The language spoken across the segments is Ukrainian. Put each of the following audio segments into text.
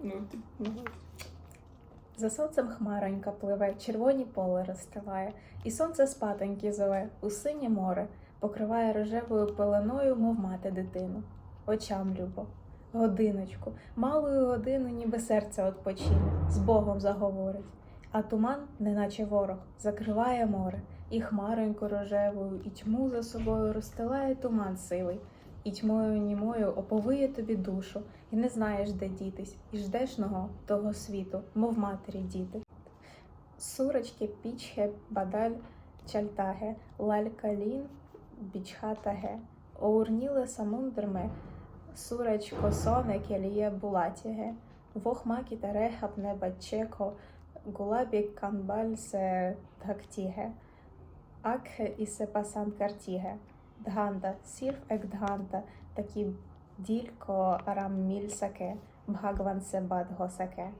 Ну, ну, За сонцем хмаронька пливе, червоні поле розстилає, і сонце спатоньки зове у синє море, покриває рожевою пеленою, мов мати дитину. Очам любо, годиночку, малою годину, ніби серце odpoчине, з Богом заговорить. А туман, неначе ворог, закриває море, і хмароньку рожевою, і тьму за собою розстилає туман сивий, і тьмою німою оповиє тобі душу, і не знаєш, де дітись, і ждешного того світу, мов матері діти. Сурочки пічхе бадаль чальтаге, лалькалін бічхатаге, оурніле самундерме, сурочко соне келіє булатіге, вохмакі тарехап не бачеко, гулабі канбаль се дхактіге, акхе і се пасан картіге, дганда, сірф ек дганда, такі ділько арам мільсаке, бхагван се бад госаке,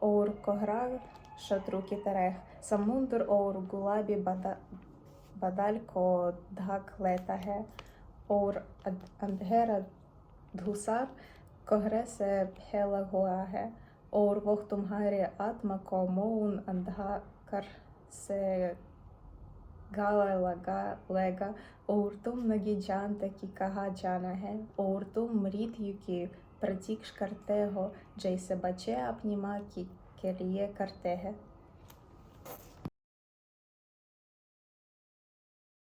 оур кограг шатру кітерех, самундур оур гулабі бада, бадалько дгак летаге, оур андгера дгусар, когресе пхела гуаге, оур вохтумгарі атма комоун андгакар се гала лага лега, оуртум нагіджанта кікага джанага, оуртум мріт юкі пратік шкартего, джейсе баче апніма кі керіє картеге.